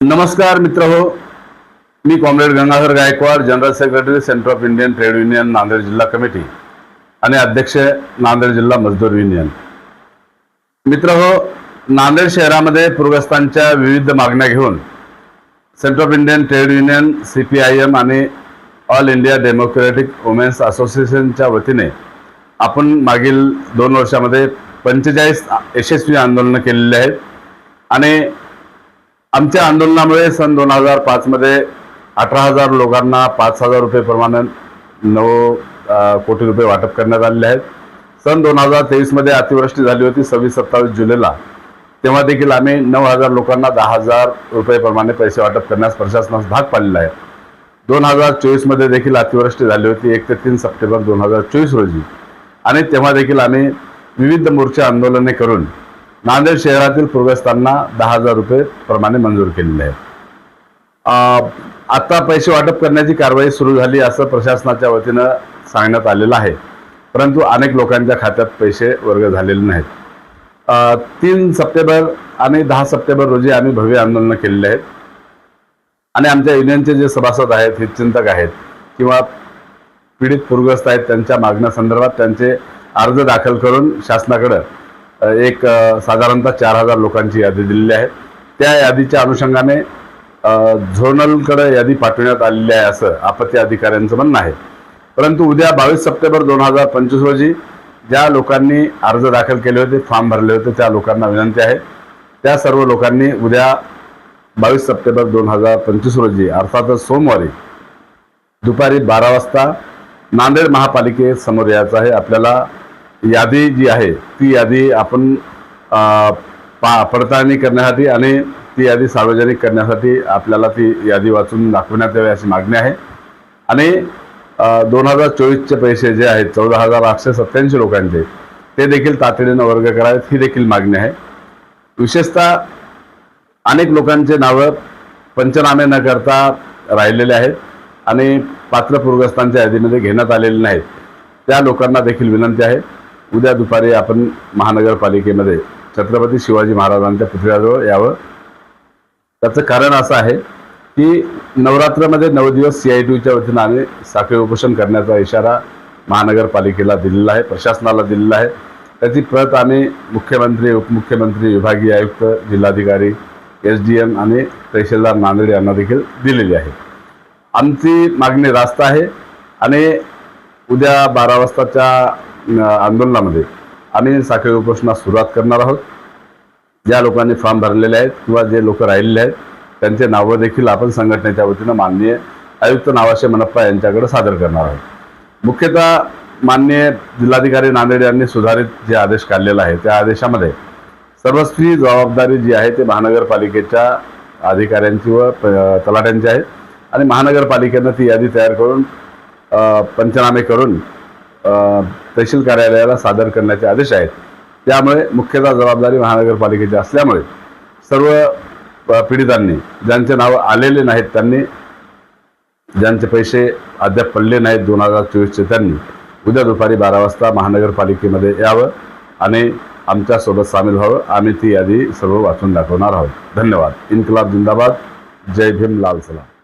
नमस्कार मित्र हो मी comrade Gangadhar Gaikwad general secretary centre of Indian trade union Nanded जिल्हा कमिटी आणि अध्यक्ष नांदेड जिल्हा मजदूर युनियन मित्र हो नांदेड शहरामध्ये पूरग्रस्तांच्या विविध मागण्या घेऊन centre of Indian trade union C P I M आणि ऑल इंडिया डेमोक्रेटिक वुमेन्स असोसिएशनच्या वतीने आपण मागील दोन वर्षामध्ये पंचेचाळीस यशस्वी आंदोलनं केलेली आहेत आणि आमच्या आंदोलनामुळे सन दोन हजार पाचमध्ये अठरा हजार लोकांना पाच हजार रुपये प्रमाणे नऊ कोटी रुपये वाटप करण्यात आलेले आहेत. सन दोन हजार तेवीसमध्ये अतिवृष्टी झाली होती सव्वीस सत्तावीस जुलैला. तेव्हा देखील आम्ही नऊ हजार लोकांना दहा हजार रुपये प्रमाणे पैसे वाटप करण्यास प्रशासनास भाग पाडलेला आहे. दोन हजार चोवीसमध्ये देखील अतिवृष्टी झाली होती एक ते तीन सप्टेंबर दोन हजार चोवीस रोजी. आणि तेव्हा देखील आम्ही विविध मोर्चे आंदोलने करून नांदेड शहरातील पूरग्रस्तांना दहा हजार रुपये प्रमाणे मंजूर केलेले आहे आता पैसे वाटप करण्याची कारवाई सुरू झाली असं प्रशासनाच्या वतीनं सांगण्यात आलेलं आहे. परंतु अनेक लोकांच्या खात्यात पैसे वर्ग झालेले नाहीत. तीन सप्टेंबर आणि दहा सप्टेंबर रोजी आम्ही भव्य आंदोलनं केलेले आहेत. आणि आमच्या युनियनचे जे सभासद आहेत हितचिंतक आहेत किंवा पीडित पूरग्रस्त आहेत त्यांच्या मागण्यासंदर्भात त्यांचे अर्ज दाखल करून शासनाकडं एक साधारणतः चार हजार लोकांची यादी दिलेली आहे. त्या यादीच्या अनुषंगाने झोनलकडे यादी पाठवण्यात आलेली आहे असं आपत्ती अधिकाऱ्यांचं म्हणणं आहे. परंतु उद्या बावीस सप्टेंबर दोन हजार पंचवीस रोजी ज्या लोकांनी अर्ज दाखल केले होते फॉर्म भरले होते त्या लोकांना विनंती आहे. त्या सर्व लोकांनी उद्या बावीस सप्टेंबर दोन हजार पंचवीस रोजी अर्थातच सोमवारी दुपारी बारा वाजता नांदेड महापालिकेसमोर यायचं आहे. आपल्याला यादी जी आहे ती यादी आपण पा पडताळणी करण्यासाठी आणि ती यादी सार्वजनिक करण्यासाठी आपल्याला ती यादी वाचून दाखवण्यात यावी अशी मागणी आहे. आणि दोन हजार चोवीसचे पैसे जे आहेत चौदा हजार आठशे सत्त्याऐंशी लोकांचे ते देखील तातडीनं वर्ग करावेत ही देखील मागणी आहे. विशेषतः अनेक लोकांचे नावं पंचनामे न करता राहिलेले आहेत आणि पात्र पूरग्रस्तांच्या यादीमध्ये घेण्यात आलेले नाहीत. त्या लोकांना देखील विनंती आहे. उद्या दुपारी आपण महानगरपालिकेमध्ये छत्रपती शिवाजी महाराजांच्या पुतळ्याजवळ यावं. त्याचं कारण असं आहे की नवरात्रामध्ये नऊ दिवस सी आय टीच्या वतीनं आम्ही साखळी उपोषण करण्याचा इशारा महानगरपालिकेला दिलेला आहे प्रशासनाला दिलेला आहे. त्याची प्रत आम्ही मुख्यमंत्री उपमुख्यमंत्री विभागीय आयुक्त जिल्हाधिकारी एस डी एम आणि तहसीलदार नांदेड यांना देखील दिलेली आहे. आमची मागणी रास्त आहे आणि उद्या बारा वाजताच्या आंदोलनामध्ये. आम्ही साखळी उपोषणास सुरुवात करणार आहोत. ज्या लोकांनी फॉर्म भरलेले आहेत किंवा जे लोक राहिलेले आहेत त्यांचे नावं देखील आपण संघटनेच्या वतीनं माननीय आयुक्त नावाशे मनप्पा यांच्याकडे सादर करणार आहोत. मुख्यतः माननीय जिल्हाधिकारी नांदेड यांनी सुधारित जे आदेश काढलेला आहे त्या आदेशामध्ये सर्वस्वी जबाबदारी जी आहे ते महानगरपालिकेच्या अधिकाऱ्यांची व तलाट्यांची आहे. आणि महानगरपालिकेनं ती यादी तयार करून पंचनामे करून तहसील कार्यालयाला सादर करण्याचे आदेश आहेत. त्यामुळे मुख्यतः जबाबदारी महानगरपालिकेची असल्यामुळे सर्व पीडितांनी ज्यांचे नावं आलेले नाहीत त्यांनी ज्यांचे पैसे अद्याप पडले नाहीत दोन हजार चोवीसचे त्यांनी उद्या दुपारी बारा वाजता महानगरपालिकेमध्ये यावं आणि आमच्यासोबत सामील व्हावं. आम्ही ती यादी सर्व वाचून दाखवणार आहोत. धन्यवाद. इन्कलाब जिंदाबाद. जय भीम. लाल सलाम.